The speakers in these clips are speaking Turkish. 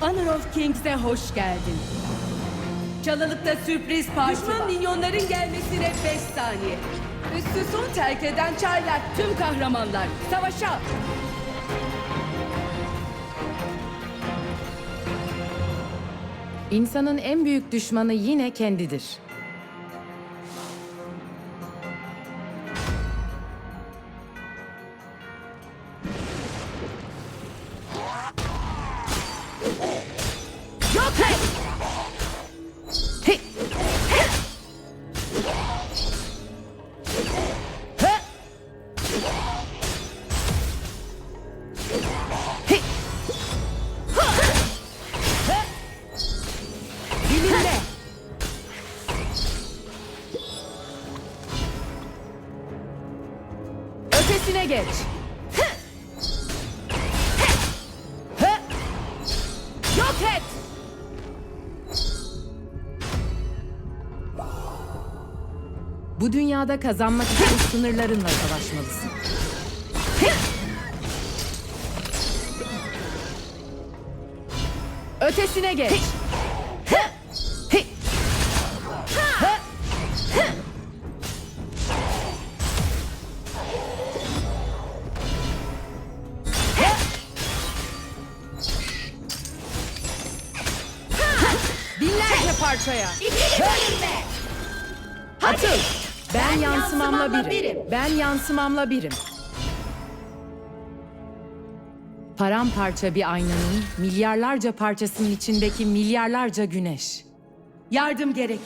Honor of Kings'e hoş geldin. Çalılıkta sürpriz parti Düşman minyonların gelmesine 5 saniye. Üssü son terk eden çaylar tüm kahramanlar. Savaşa! İnsanın en büyük düşmanı yine kendidir. Geç. Yok et! Bu dünyada kazanmak için sınırlarınla savaşmalısın. Ötesine geç. Atıl. Ben, Ben yansımamla yansımamla birim. birim. Ben yansımamla birim. Paramparça bir aynanın milyarlarca parçasının içindeki milyarlarca güneş. Yardım gerek.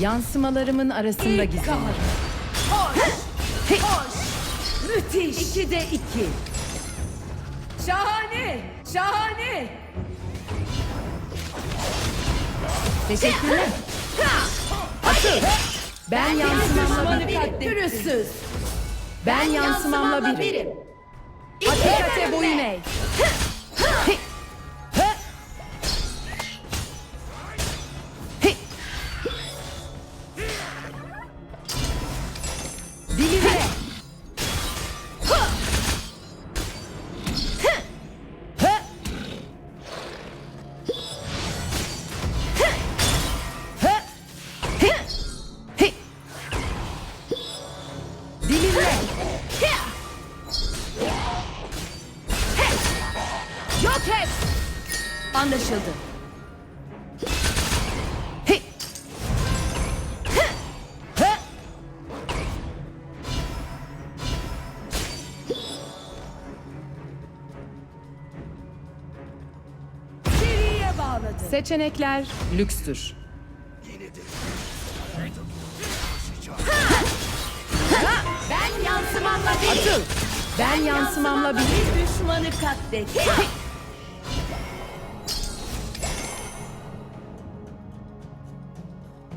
Yansımalarımın arasında İlk Müthiş! İkide iki. Şahane! Şahane! Teşekkürler. Atıl. Ben yansımamla katlettim. Pürüzsüz. Ben yansımamla birim. Hakikate boyun eğ. Seçenekler lükstür. Ben yansımamla bir Atıl. Ben yansımamla bir düşmanı katletti.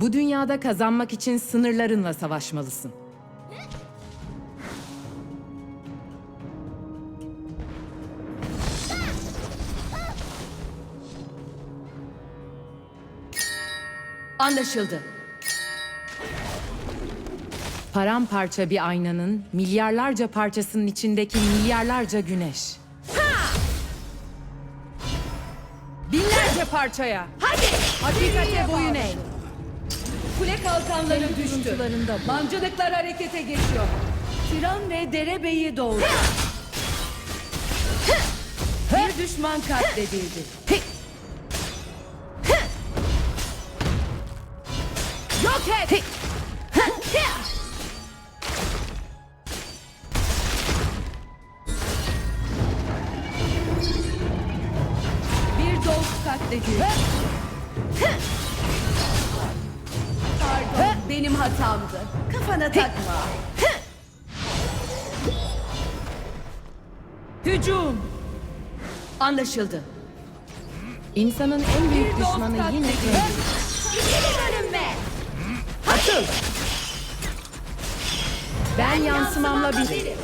Bu dünyada kazanmak için sınırlarınla savaşmalısın. Anlaşıldı. Paramparça bir aynanın milyarlarca parçasının içindeki milyarlarca güneş. Binlerce parçaya. Hadi. Hakikate boyun eğ. Kule kalkanları Senin düştü. Mancınıklar harekete geçiyor. Tiran ve derebeyi doğdu. Bir düşman katledildi. Bir dost katledildi. Pardon, benim hatamdı. Kafana takma. Hücum. Anlaşıldı. İnsanın en büyük düşmanı yine katledildi. Atıl. Ben yansımamla birim.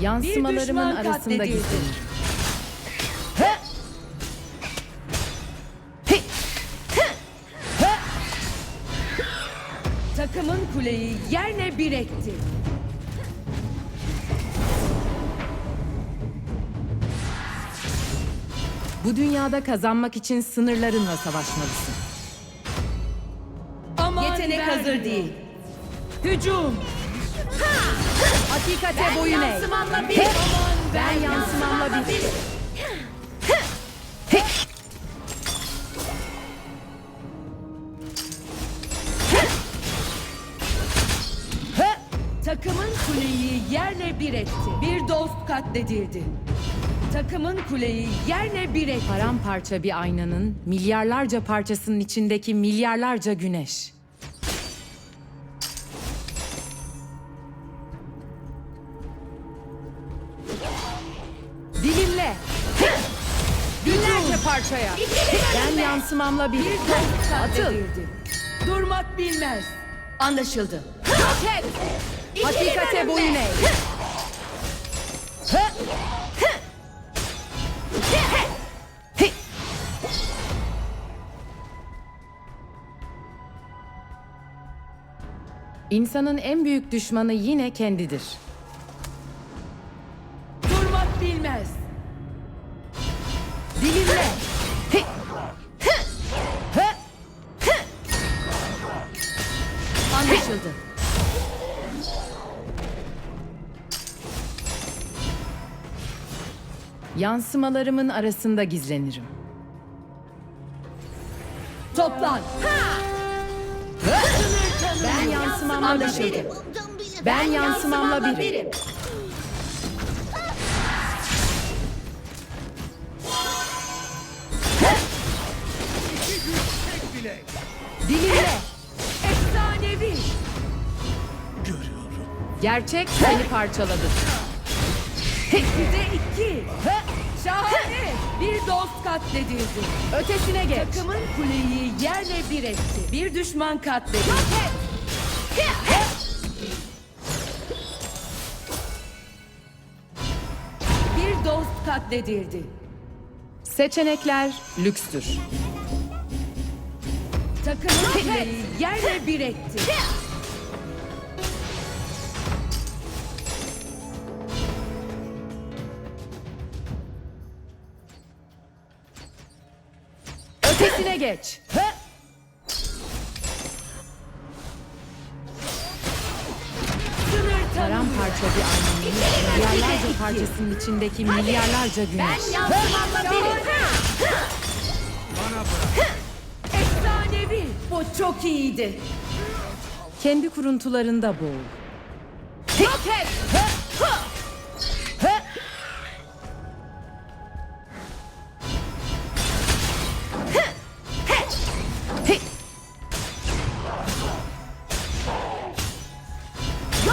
Yansımalarımın arasında gizlenir. Takımın kuleyi yerle bir etti. Bu dünyada kazanmak için sınırlarınla savaşmalısın. Yetenek hazır değil. Hücum. Hakikate boyun eğ. yansımamla bir. Aman Ben yansımamla bir. Takımın kuleyi yerle bir etti. Bir dost katledildi. Takımın kuleyi yerle bir etti. Paramparça bir aynanın milyarlarca parçasının içindeki milyarlarca güneş. Dilimle. Binlerce parçaya. Ben yansımamla bir. Dost Atıl. Durmak bilmez. Anlaşıldı. Roket. Hakikate boyun eğ. İnsanın en büyük düşmanı yine kendidir. Durmak bilmez. Dilimle. Anlaşıldı. Yansımalarımın arasında gizlenirim. Toplan. Yansımamla bir. Ben yansımamla birim. Dilimle. Efsanevi. Gerçek seni parçaladı. Bize iki. Şahane. Bir dost katledildi. Ötesine geç. Takımın kuleyi yerle bir etti. Bir düşman katledildi. Bir dost katledildi. Seçenekler lükstür. Takımın yerle bir etti. Ötesine geç. Paramparça bir aynanın milyarlarca parçasının içindeki milyarlarca güneş. Efsanevi. Bu çok iyiydi. Kendi kuruntularında boğul. Roket.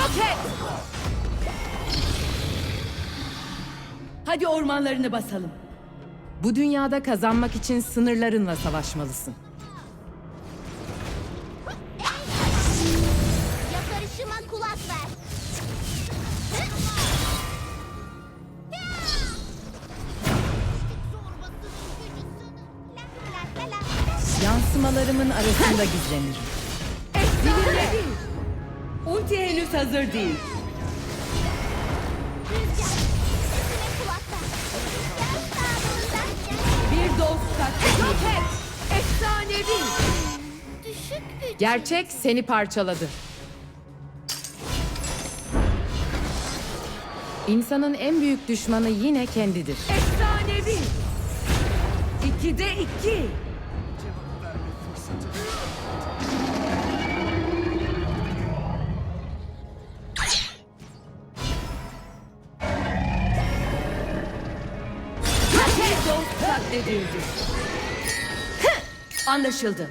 Roket. Hadi ormanlarını basalım. Bu dünyada kazanmak için sınırlarınla savaşmalısın. Yakarışıma kulak ver. Yansımalarımın arasında gizlenirim. Efsanevi. Ulti henüz hazır değil. Bir dost. Roket. Efsanevi. Düşük güç. Gerçek seni parçaladı. İnsanın en büyük düşmanı yine kendidir. Efsanevi. İkide iki. Katledildi. Anlaşıldı.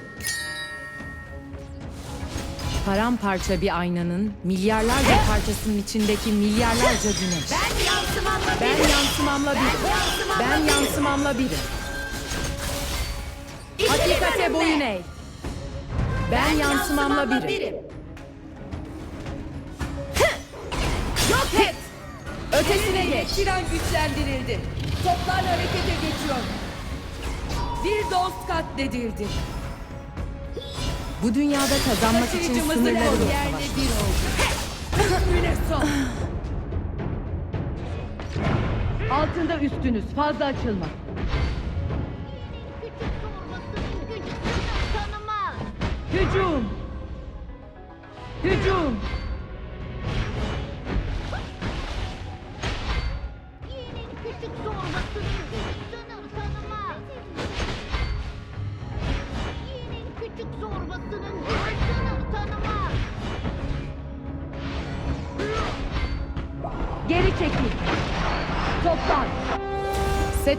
Paramparça bir aynanın milyarlarca parçasının içindeki milyarlarca güneş. Ben yansımamla Ben yansımamla birim. Ben yansımamla birim. Hakikate boyun eğ. Ben yansımamla birim. Yok et. Ötesine geç. Tren güçlendirildi. Toplar harekete geçiyor. Bir dost katledildi. Bu dünyada kazanmak için Taşıyıcımızın sınırları yok yerle bir oldu. Hükmüne son. Altında üstünüz. Fazla açılma. Küçük zorbasının gücü sınır tanımaz. Hücum. Hücum.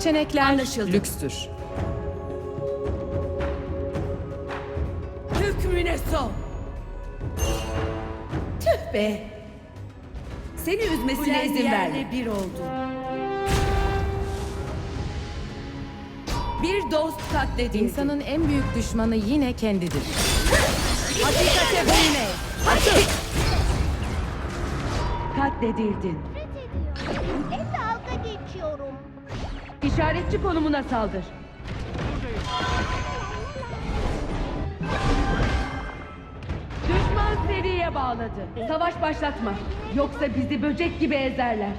Seçenekler Anlaşıldı. lükstür. Hükmüne son. Tüh be. Seni üzmesine izin verme. bir oldu. Bir dost katledildi. İnsanın en büyük düşmanı yine kendidir. Hakikate boyun eğ. Katledildin. İşaretçi konumuna saldır. Düşman seriye bağladı. Savaş başlatma. Yoksa bizi böcek gibi ezerler.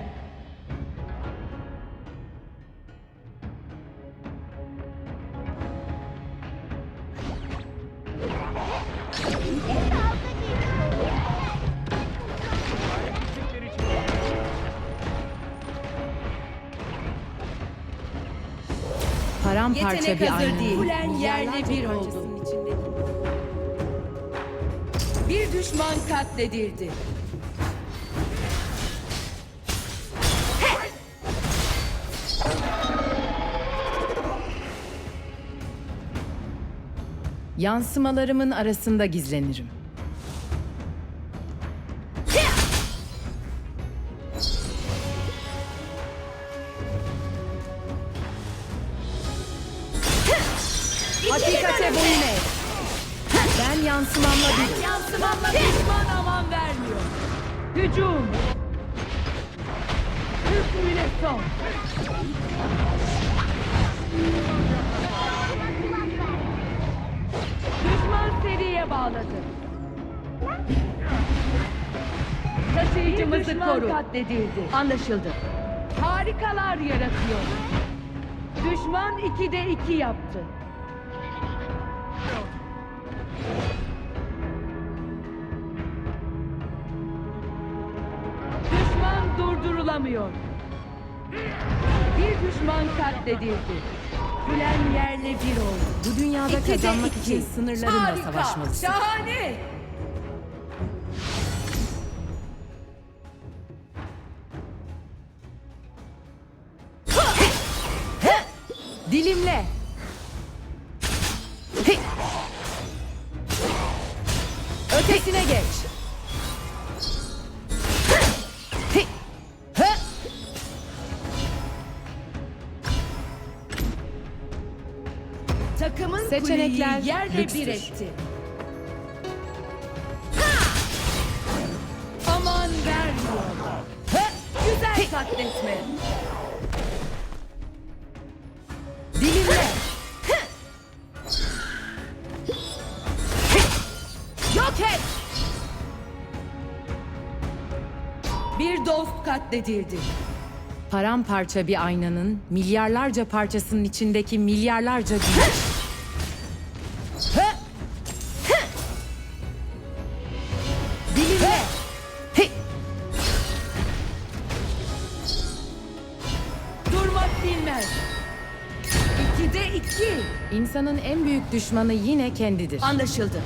Yetenek bir hazır değil. Kulen yerle bir oldu. Bir düşman katledildi. Yansımalarımın arasında gizlenirim. Hakikate boyun eğ. Ben yansımamla bir. Yansımamla düşman aman vermiyor. Hücum. Hükmüne son. Düşman seriye bağladı. Taşıyıcımızı koru. katledildi. Anlaşıldı. Harikalar yaratıyor. Düşman 2'de 2 yaptı. Düşman durdurulamıyor. Bir düşman katledildi. Gülen yerle bir oldu. Bu dünyada İkide kazanmak iki. için sınırlarınla Harika, savaşmalısın. Şahane. Dilimle. Ötesine geç. Takımın Seçenekler kuleyi yerle lükstür. bir etti. Aman vermiyor. Güzel katletme. Dilimle. Katledildi. Paramparça bir aynanın milyarlarca parçasının içindeki milyarlarca. Dilimle. Durmak bilmez. İkide iki. İnsanın en büyük düşmanı yine kendidir. Anlaşıldı.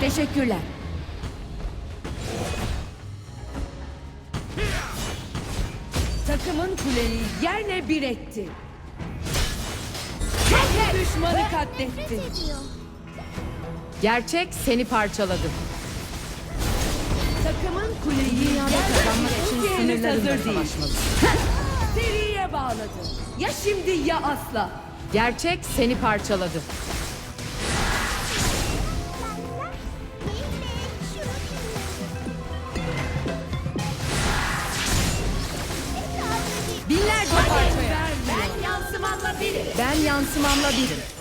Teşekkürler. Takımın kuleyi yerle bir etti. Tek düşmanı katletti. Gerçek seni parçaladı. Takımın kuleyi Dünyada kazanmak bir için değil. savaşmalısın. Seriye bağladı. Ya şimdi ya asla. Gerçek seni parçaladı. Yansımamla birim.